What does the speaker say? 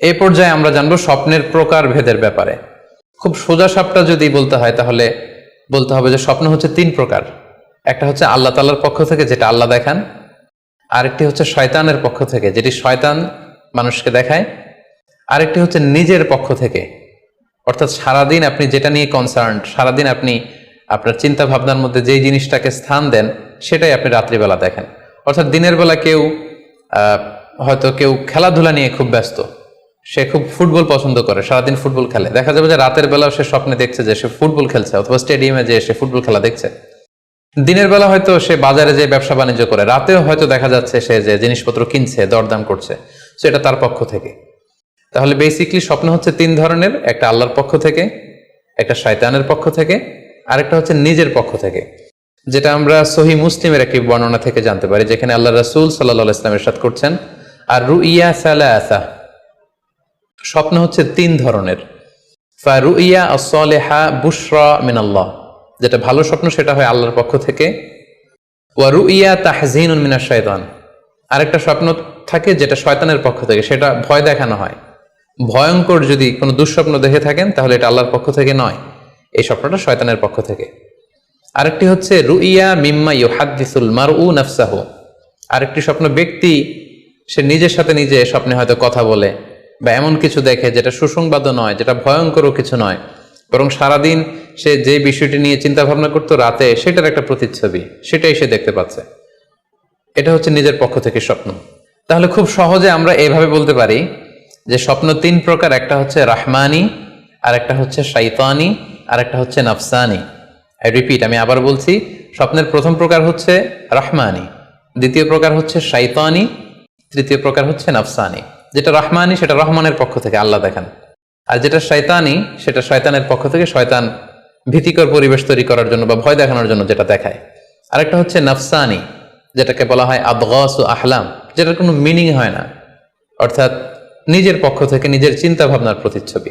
এই পর্যায়ে আমরা জানব স্বপ্নের প্রকার ভেদের ব্যাপারে। খুব সোজা সাপটা যদি বলতে হয়, তাহলে বলতে হবে যে স্বপ্ন হচ্ছে তিন প্রকার। একটা হচ্ছে আল্লাহ তাল্লার পক্ষ থেকে, যেটা আল্লাহ দেখান। আরেকটি হচ্ছে শয়তানের পক্ষ থেকে, যেটি শয়তান মানুষকে দেখায়। আরেকটি হচ্ছে নিজের পক্ষ থেকে। অর্থাৎ সারাদিন আপনি যেটা নিয়ে কনসার্ন সারাদিন আপনি আপনার চিন্তা ভাবনার মধ্যে যেই জিনিসটাকে স্থান দেন, সেটাই আপনি রাত্রিবেলা দেখেন। অর্থাৎ দিনের বেলা কেউ হয়তো কেউ খেলাধুলা নিয়ে খুব ব্যস্ত। সে খুব ফুটবল পছন্দ করে, সারাদিন ফুটবল খেলে। দেখা যাবে যে রাতের বেলাও সে স্বপ্নে দেখছে যে সে ফুটবল খেলছে অথবা স্টেডিয়ামে যে সে ফুটবল খেলা দেখছে। দিনের বেলা হয়তো সে বাজারে যে ব্যবসা বাণিজ্য করে, রাতেও হয়তো দেখা যাচ্ছে সে যে জিনিসপত্র কিনছে, দরদাম করছে তো এটা তার পক্ষ থেকে। তাহলে বেসিকলি স্বপ্ন হচ্ছে তিন ধরনের, একটা আল্লাহর পক্ষ থেকে, একটা শয়তানের পক্ষ থেকে, আরেকটা হচ্ছে নিজের পক্ষ থেকে। যেটা আমরা সহি মুসলিমের একটি বর্ণনা থেকে জানতে পারি, যেখানে আল্লাহ রাসূল সাল্লাহ ইসলামের সাথ করছেন, আর রু রুইয়া সালাসা স্বপ্ন হচ্ছে তিন ধরনের। ফারুইয়া আসলেহা বুশরা মিনাল্লাহ। যেটা ভালো স্বপ্ন, সেটা হয় আল্লাহর পক্ষ থেকে। ওয়ারুইয়া তাহজিন মিনা শয়তান আরেকটা স্বপ্ন থাকে যেটা শয়তানের পক্ষ থেকে, সেটা ভয় দেখানো হয়। ভয়ঙ্কর যদি কোনো দুঃস্বপ্ন দেখে থাকেন, তাহলে এটা আল্লাহর পক্ষ থেকে নয়। এই স্বপ্নটা শয়তানের পক্ষ থেকে। আরেকটি হচ্ছে, রুইয়া মিম্মা ইউহাদ্দিসুল উ নাফসাহু। আরেকটি স্বপ্ন, ব্যক্তি সে নিজের সাথে নিজে স্বপ্নে হয়তো কথা বলে। বা এমন কিছু দেখে যেটা সুসংবাদও নয়, যেটা ভয়ঙ্করও কিছু নয়। বরং সারাদিন সে যে বিষয়টি নিয়ে চিন্তা ভাবনা করতো রাতে, সেটার একটা প্রতিচ্ছবি, সেটাই সে দেখতে পাচ্ছে। এটা হচ্ছে নিজের পক্ষ থেকে স্বপ্ন। তাহলে খুব সহজে আমরা এভাবে বলতে পারি যে স্বপ্ন তিন প্রকার, একটা হচ্ছে রাহমানি, আর একটা হচ্ছে শাইতানি, আর একটা হচ্ছে নাফসানি। আই রিপিট আমি আবার বলছি, স্বপ্নের প্রথম প্রকার হচ্ছে রাহমানি, দ্বিতীয় প্রকার হচ্ছে শাইতানি, তৃতীয় প্রকার হচ্ছে নাফসানি। যেটা রহমানি, সেটা রহমানের পক্ষ থেকে আল্লাহ দেখান। আর যেটা শয়তানি, সেটা শয়তানের পক্ষ থেকে শয়তান ভীতিকর পরিবেশ তৈরি করার জন্য বা ভয় দেখানোর জন্য যেটা দেখায়। আরেকটা হচ্ছে নাফসানি, যেটাকে বলা হয় আবগাস ও আহলাম, যেটার কোনো মিনিং হয় না। অর্থাৎ নিজের পক্ষ থেকে নিজের চিন্তা ভাবনার প্রতিচ্ছবি।